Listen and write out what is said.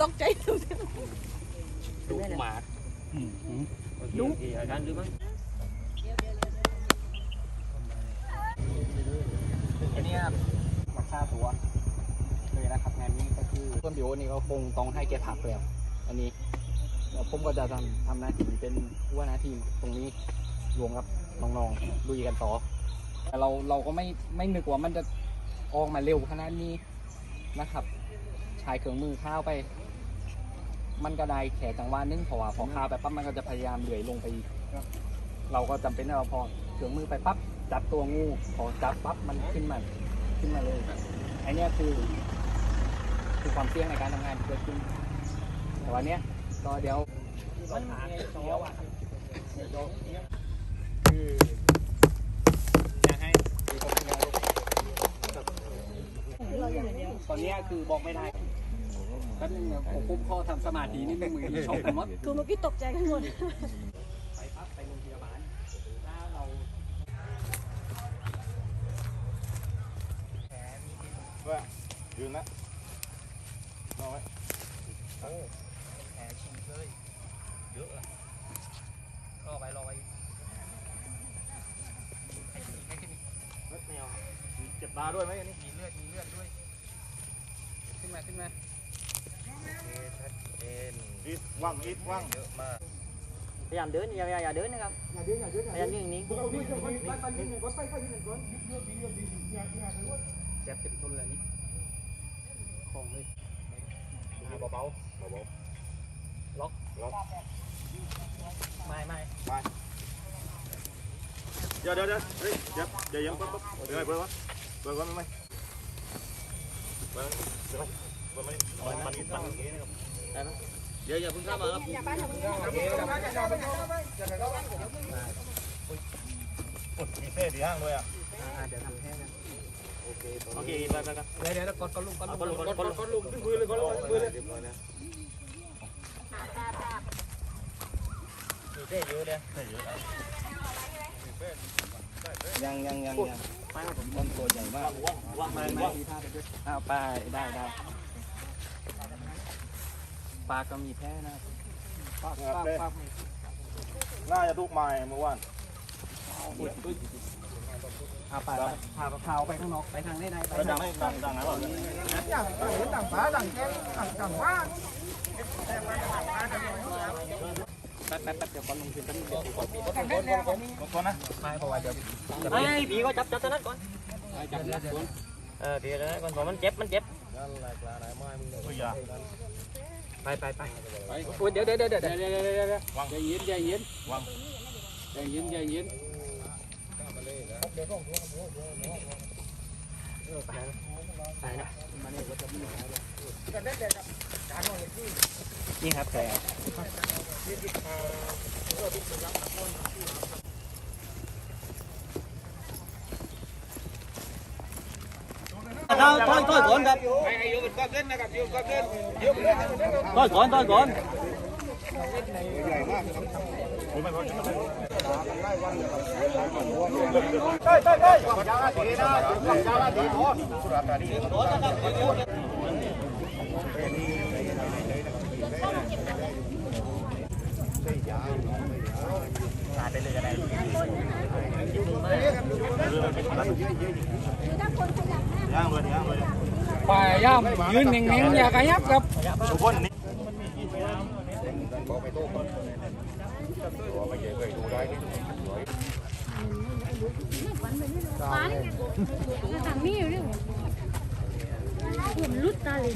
ตกใจดูสิดูหมาดูอาการดูมั้งอันนี้มาฆ่าตัวเลยนะครับงานนี้ก็คือต้นบิวนี่ก็คงต้องให้แกผักแล้วอันนี้ผมก็จะทำทำหน้าที่เป็นผู้ว่าหน้าที่ตรงนี้รวมกับน้องๆดูยกันต่อแต่เราเราก็ไม่ไม่นึกว่ามันจะออกมาเร็วขนาดนี้นะครับ ใช้เครื่องมือข้าวไป มันก็ได้แค่จังหวะนึงเพราะว่าพอข้าวไปปั๊บมันก็จะพยายามเลื่อยลงไปอีกเราก็จำเป็นที่เราพอเครื่องมือไปปั๊บจับตัวงูพอจับปั๊บมันขึ้นมาขึ้นมาเลยไอเนี้ยคือคือความเสี่ยงในการทำงานที่เกิดขึ้นแต่วันเนี้ยก็เดี๋ยวมันเดียวอะคือจะให้คือผมเป็นไงตอนเนี้ยคือบอกไม่ได้ ป๊บนึงเนะผมคุมขอทำสมาธินี่มือมือชกกันหมดคือเมื่อกี้ตกใจกันหมด ไปปั๊บไปโรงพยาบาลถ้าเราว่ายืนนะรอนไว้โอ้แผลฉีกเลยเยอะอะรอไปรอไปให้ขึ้นอีกให้ขึ้นอีกเฮ้ยไม่เอาเจ็บตาด้วยไหมอันนี้มีเลือดมีเลือดด้วย ขึ้นมาขึ้นมา อีทว่างอีทว่างพยายามเดินอย่าอย่าอย่าเดินนะครับพยายามยืนนิ่งแจ็บเต็มต้นเลยนี่ของเลยเบาๆเบาล็อกล็อกไม่ไม่เดี๋ยวเดี๋ยวเดี๋ยวเฮ้ยเดี๋ยวเดี๋ยวยังปั๊บปั๊บเดี๋ยวให้เปิดวะเปิดวะไม่ไม่เปิดเดี๋ยวเปิดไม่มันมันตั้งอย่างนี้นะครับเดี๋ยวอย่าเพิ่งเข้าม Vậy giờ Phương Thăm rồi. Ủa, đi xe thì hàng rồi à? À, để nằm xe Ok, ok, bye bye. Đây đây là con con lùng con à, lùng con lùng con lùng con lùng cứ lên con lùng cứ lên. Để vô đây. Để vô à, đây. Yang yang yang yang. ต้นตัวใหญ่มากว่างไปได้ได้ ปได้ได้ปลาก็มีแพ้นะปลาปลาปลาน่าจะทุกไม้เมื่อวานพาไปไปพาพาเอาไปข้างนอกไปทางได้ไหนไปแล้วดัทางงให้ดังดังนะเราแป๊บแป๊บแป๊บเดี๋ยวก่อนลงทุนแป๊บนึงทุกคนนะไม่เพราะว่าเดี๋ยวไอ้ผีก็จับจับตะนัดก่อนจับจับสวนเออผีตะนัดก่อนเพราะมันเจ็บมันเจ็บเฮ้ยอย่าไปไปไปไปโอ้ยเดี๋ยวเดี๋ยวเดี๋ยวเดี๋ยวเดี๋ยวเดี๋ยวเดี๋ยวเดี๋ยววางใจเย็นใจเย็นวางใจเย็นใจเย็นนี่ครับแต่ถอยถอยถอยก่อนครับ thôi thôi thôi con cặp thôi con thôi con Hãy subscribe cho kênh Ghiền Mì Gõ Để không bỏ lỡ những video hấp dẫn ป่าย่ามยืนเน่งๆอย่ากระยับครับทุกคนนี่ฟ้านี่ไงทางนี้อยู่นี่ผมรุดตาเลย